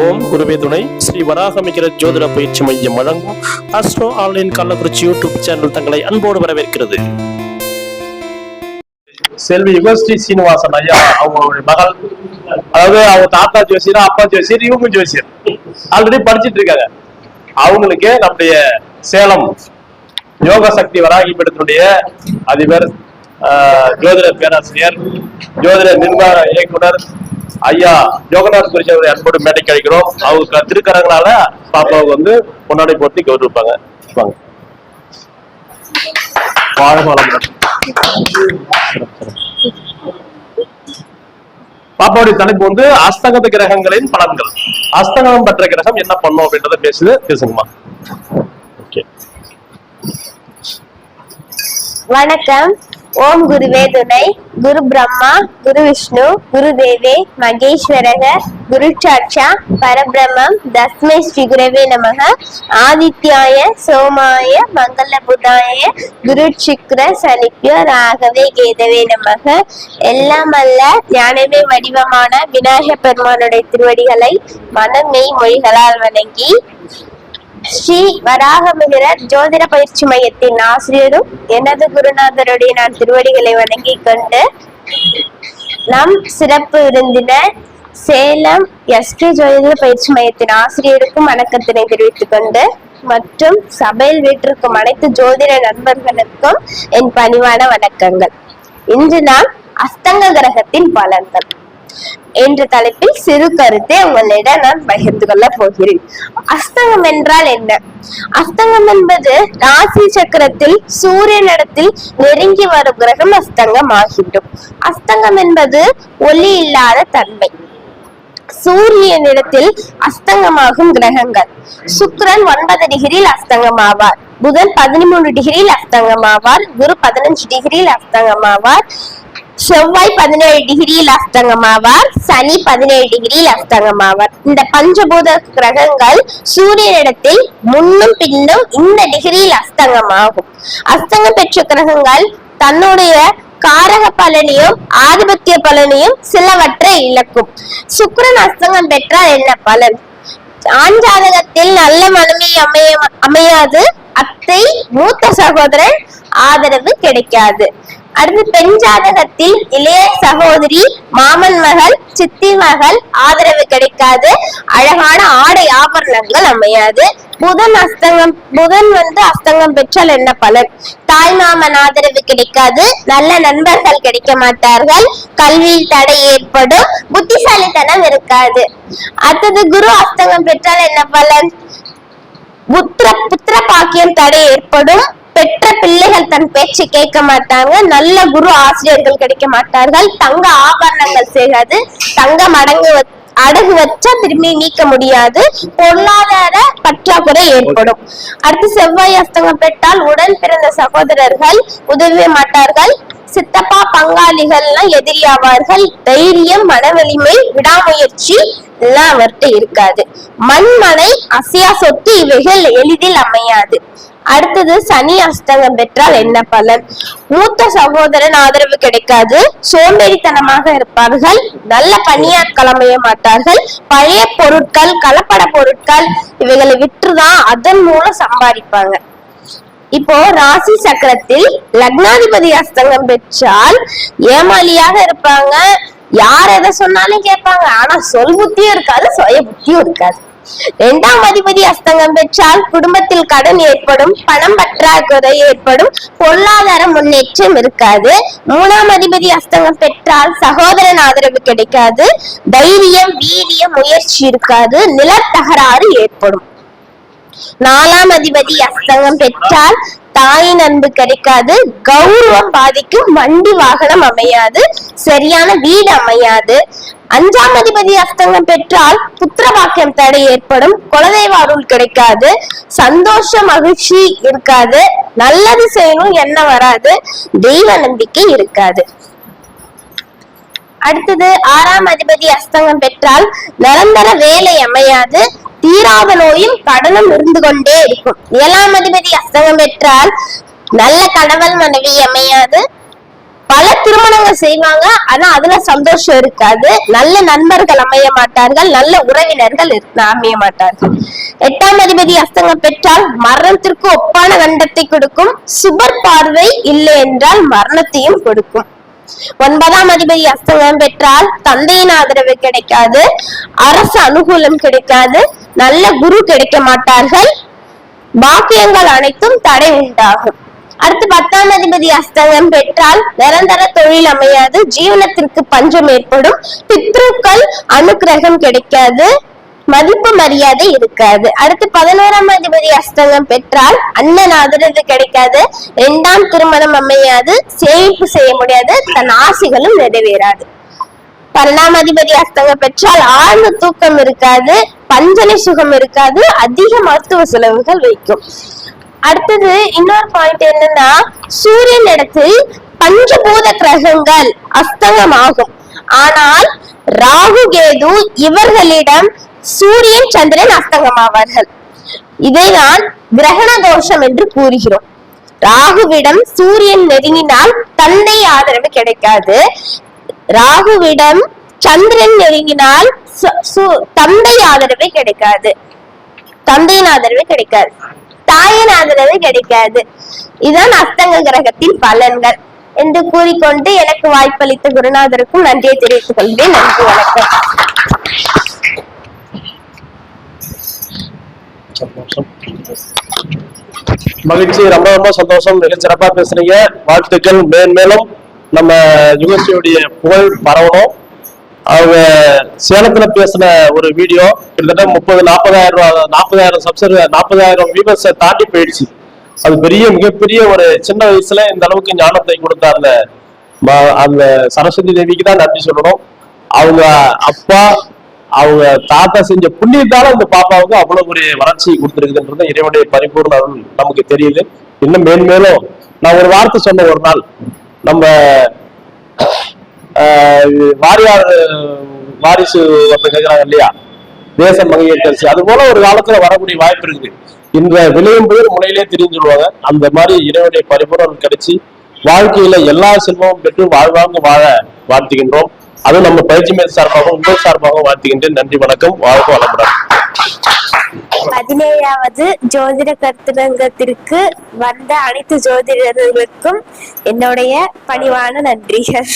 ஓம். குருவே துணை. ஸ்ரீ வராகமிகிற ஜோதிட பயிற்சி மையம் வழங்கும் astro online Kallakurichi YouTube channel தங்களை அன்போடு வரவேற்கிறது. செல்வி யுகஸ்ரீ சீனிவாசன் ஐயா அவங்களுடைய மகள். அதாவது அவங்க தாத்தா ஜோசியர் அப்பா ஜோசியர் இவங்க ஜோசியர். ஆல்ரெடி படிச்சிட்டு இருக்காங்க. அவங்களுக்கு நம்முடைய சேலம் யோக சக்தி வராகி பீடத்தினுடைய அதிபர் ஜோதிட பேராசிரியர் ஜோதிட நிர்வாக இயக்குனர் ஐயா யோகநாத் குறிச்சி அவரை அன்போடு மேடை கழிக்கிறோம் அவங்க திருக்கரங்களால பாப்பாவுக்கு வந்து பொன்னாடி போட்டு கௌரவிப்பாங்க. வாங்க. பாப்பாவுடைய தலைப்பு வந்து அஸ்தகத கிரகங்களின் பலன்கள். அஸ்தகம் பெற்ற கிரகம் என்ன பண்ணும் அப்படின்றத பேசுது பேசுங்கம்மா. ஓகே வணக்கம். ஓம் குருவே துணை. குரு பிரம்மா குரு விஷ்ணு குரு தேவே மகேஸ்வரக குரு சாட்சா பரபிரம்மம் தஸ்மை ஸ்ரீ குரவே நமக. ஆதித்யாய சோமாய மங்கள புதாய குரு சுக்ர சனிப்பிய ராகவே கேதவே நமக. எல்லாம் அல்ல ஞானமே வடிவமான விநாயக பெருமானுடைய திருவடிகளை மனமே மொழிகளால் வணங்கி ஸ்ரீ வராகமிகிற ஜோதிட பயிற்சி மையத்தின் ஆசிரியரும் எனது குருநாதருடைய நான் திருவடிகளை வணங்கிக் கொண்டு நம் சிறப்பு விருந்தினர் சேலம் எஸ்டி ஜோதிட பயிற்சி மையத்தின் ஆசிரியருக்கும் வணக்கத்தினை தெரிவித்துக் கொண்டு மற்றும் சபையில் வீட்டிற்கும் அனைத்து ஜோதிட நண்பர்களுக்கும் என் பணிவான வணக்கங்கள். இன்று நாம் அஸ்தங்க கிரகத்தின் பலன்கள். என்ற தலைப்பில் சிறு கருத்தை உங்களிடம் நான் பகிர்ந்து கொள்ள போகிறேன். அஸ்தங்கம் என்றால் என்ன? அஸ்தங்கம் என்பது ராசி சக்கரத்தில் சூரியனிடத்தில் நெருங்கி வரும் கிரகம் அஸ்தங்கம் ஆகிவிடும் அஸ்தங்கம் என்பது ஒளி இல்லாத தன்மை. சூரியனிடத்தில் அஸ்தங்கமாகும் கிரகங்கள். சுக்ரன் ஒன்பது டிகிரியில் அஸ்தங்கமாவார். புதன் பதிமூணு டிகிரியில் அஸ்தங்கமாவார். குரு பதினஞ்சு டிகிரியில் அஸ்தங்கமாவார். செவ்வாய் பதினேழு டிகிரியில் அஸ்தங்கமாவார் சனி பதினேழு டிகிரியில் அஸ்தங்கமாவார் இந்த பஞ்சபூத கிரகங்கள் சூரியனிடத்தில் முன்னும் பின்னும் இந்த டிகிரியில் அஸ்தங்கமாகும் அஸ்தங்கம் பெற்ற கிரகங்கள் தன்னுடைய காரக பலனையும் ஆதிபத்திய பலனையும் சிலவற்றை இழக்கும். சுக்கரன் அஸ்தங்கம் பெற்றால் என்ன பலன்? ஆண் ஜாதகத்தில் நல்ல மனமே அமைய அமையாது. அத்தை மூத்த சகோதரன் ஆதரவு கிடைக்காது. அடுத்து பெண் ஜாதகத்தில் இளைய சகோதரி மாமன் மகள் சித்தி மகள் ஆதரவு கிடைக்காது. அழகான ஆடை ஆபரணங்கள் அமையாது. புதன் அஸ்தங்கம் புதன் வந்து அஸ்தங்கம் பெற்றால் என்ன பலன்? தாய் மாமன் ஆதரவு கிடைக்காது. நல்ல நண்பர்கள் கிடைக்க மாட்டார்கள். கல்வியில் தடை ஏற்படும். புத்திசாலித்தனம் இருக்காது. அடுத்தது குரு அஸ்தங்கம் பெற்றால் என்ன பலன்? புத்திர புத்திர பாக்கியம் தடை ஏற்படும். பெற்ற பிள்ளைகள் தன் பேச்சு கேட்க மாட்டாங்க. நல்ல குரு ஆசிரியர்கள் கிடைக்க மாட்டார்கள். தங்க ஆபரணங்கள் செய்யாது. தங்கம் அடங்கு அடகு வச்சா திரும்பி நீக்க முடியாது. பொருளாதார பற்றாக்குறை ஏற்படும். அடுத்து செவ்வாய் அஸ்தங்கம் பெற்றால் உடன் பிறந்த சகோதரர்கள் உதவ மாட்டார்கள். சித்தப்பா பங்காளிகள்லாம் எதிரியாவார்கள். தைரியம் மனவலிமை விடாமுயற்சி எல்லாம் அவர்கிட்ட இருக்காது. மண்மனை அசையா சொத்து இவைகள் எளிதில் அமையாது. அடுத்தது சனி அஸ்தங்கம் பெற்றால் என்ன பலன்? மூத்த சகோதரன் ஆதரவு கிடைக்காது. சோம்பேறித்தனமாக இருப்பார்கள். நல்ல பணியாட்கள் கிளம்பைய மாட்டார்கள். பழைய பொருட்கள் கலப்பட பொருட்கள் இவைகளை விற்றுதான் அதன் மூலம் சம்பாதிப்பாங்க. இப்போ ராசி சக்கரத்தில் லக்னாதிபதி அஸ்தங்கம் பெற்றால் ஏமாளியாக இருப்பாங்க. யார் எதை சொன்னாலும் கேட்பாங்க. ஆனா சொல் புத்தியும் இருக்காது சுய புத்தியும் இருக்காது. இரண்டாம் அதிபதி அஸ்தங்கம் பெற்றால் குடும்பத்தில் கடன் ஏற்படும் பணம் பற்றாக்குறை ஏற்படும் பொருளாதார முன்னேற்றம் இருக்காது. மூணாம் அதிபதி அஸ்தங்கம் பெற்றால் சகோதரன் ஆதரவு கிடைக்காது. தைரியம் வீரியம் முயற்சி இருக்காது. நிலத்தகராறு ஏற்படும். நாலாம் அதிபதி அஸ்தங்கம் பெற்றால் தாயின் அன்பு கிடைக்காது. கௌரவம் பாதிக்கும் வண்டி வாகனம் அமையாது. சரியான வீடு அமையாது. அஞ்சாம் அதிபதி அஸ்தங்கம் பெற்றால் புத்திர வாக்கியம் தடை ஏற்படும் குலதெய்வ அருள் கிடைக்காது சந்தோஷ மகிழ்ச்சி இருக்காது நல்லது செய்யணும் என்ன வராது தெய்வ நம்பிக்கை இருக்காது. அடுத்தது ஆறாம் அதிபதி அஸ்தங்கம் பெற்றால் நிரந்தர வேலை அமையாது தீராத நோயும் கடனும் இருந்து கொண்டே இருக்கும். ஏழாம் அதிபதி அஸ்தங்கம் பெற்றால் நல்ல கணவன் மனைவி அமையாது பல திருமணங்கள் செய்வாங்க. ஆனா அதுல சந்தோஷம் இருக்காது. நல்ல நண்பர்கள் அமைய மாட்டார்கள். நல்ல உறவினர்கள் அமைய மாட்டார்கள். எட்டாம் அதிபதி அஸ்தங்கம் பெற்றால் மரணத்திற்கு ஒப்பான கண்டத்தை கொடுக்கும். சுபர் பார்வை இல்லை என்றால் மரணத்தையும் கொடுக்கும். ஒன்பதாம் அதிபதி அஸ்தங்கம் பெற்றால் தந்தையின் ஆதரவு கிடைக்காது. அரசு அனுகூலம் கிடைக்காது. நல்ல குரு கிடைக்க மாட்டார்கள். பாக்கியங்கள் அனைத்தும் தடை உண்டாகும். அடுத்து பத்தாம் அதிபதி அஸ்தங்கம் பெற்றால் நிரந்தர தொழில் அமையாது ஜீவனத்திற்கு பஞ்சம் ஏற்படும் பித்ருக்கள் அனுக்கிரகம் கிடைக்காது மதிப்பு மரியாதை இருக்காது. அடுத்து பதினோராம் அதிபதி அஸ்தங்கம் பெற்றால் அண்ணன் ஆதரவு கிடைக்காது இரண்டாம் திருமணம் அமையாது சேமிப்பு செய்ய முடியாது தன் ஆசைகளும் நிறைவேறாது. பன்னெண்டாம் அதிபதி அஸ்தங்கம் பெற்றால் ஆழ்ந்த தூக்கம் இருக்காது பஞ்சனை சுகம் இருக்காது அதிக மருத்துவ செலவுகள் வைக்கும். அடுத்தது இன்னொரு பாயிண்ட் என்னன்னா சூரியன் இடத்தில் பஞ்சபூத கிரகங்கள் அஸ்தங்கமாகும் ஆனால் ராகு கேது இவர்களிடம் சூரியன் சந்திரன் அஸ்தங்கமாவார்கள் இதைதான் கிரகண தோஷம் என்று கூறுகிறோம். ராகுவிடம் சூரியன் நெருங்கினால் தந்தை ஆதரவு கிடைக்காது. ராகுவிடம் சந்திரன் நெருங்கினால் தந்தை ஆதரவு கிடைக்காது. தந்தையின் ஆதரவு கிடைக்காது. தாயின் ஆதரவு கிடைக்காது. இதுதான் அஸ்தங்க கிரகத்தின் பலன்கள். என்று கூறிக்கொண்டு எனக்கு வாய்ப்பளித்த குருநாதருக்கும் நன்றியை தெரிவித்துக் கொள்கிறேன். நன்றி வணக்கம். மகிழ்ச்சி ரொம்ப ரொம்ப சந்தோஷம் மிக சிறப்பா பேசுறீங்க வாழ்த்துக்கள். மேன்மேலும் நம்ம யுகசியுடைய புகழ் பரவணும். அவங்க சேலத்துல பேசின ஒரு வீடியோ கிட்டத்தட்ட முப்பது நாற்பதாயிரம் ரூபா நாற்பதாயிரம் சப்சர் நாற்பதாயிரம் வியூவர்ஸை தாண்டி போயிடுச்சு. அது பெரிய மிகப்பெரிய ஒரு சின்ன வயசுல இந்த அளவுக்கு ஞானத்தை கொடுத்த அந்த அந்த சரஸ்வதி தேவிக்கு தான் நன்றி சொல்லணும். அவங்க அப்பா அவங்க தாத்தா செஞ்ச புண்ணியத்தால இந்த பாப்பாவுக்கு அவ்வளவு ஒரு வளர்ச்சி கொடுத்துருக்குதுன்றது இறைவனுடைய பரிபூர்ண அருள் நமக்கு தெரியுது. இன்னும் மேன்மேலும் நான் ஒரு வார்த்தை சொன்ன ஒரு நாள். நம்ம வாரியார் வாரிசு வந்து கேட்கிறாங்க இல்லையா? தேச மங்கையர் கரிசி அது போல ஒரு காலத்துல வரக்கூடிய வாய்ப்பு இருக்குது. இந்த விளையும் பேர் முனையிலே தெரிஞ்சுடுவாங்க சொல்லுவாங்க அந்த மாதிரி இறைவனுடைய பரிபூரணம் கிடைச்சி வாழ்க்கையில எல்லா செல்வமும் பெற்று வாழ்வாங்க வாழ வாழ்த்துகின்றோம். அதுவும் நம்ம பயிற்சி மேல் சார்பாகவும் உங்கள் சார்பாகவும் வாழ்த்துகின்றேன். நன்றி வணக்கம். வாழ்க வளமுடன். பதினேழாவது ஜோதிட கருத்தரங்கத்திற்கு வந்த அனைத்து ஜோதிடர்களுக்கும் என்னுடைய பணிவான நன்றிகள்.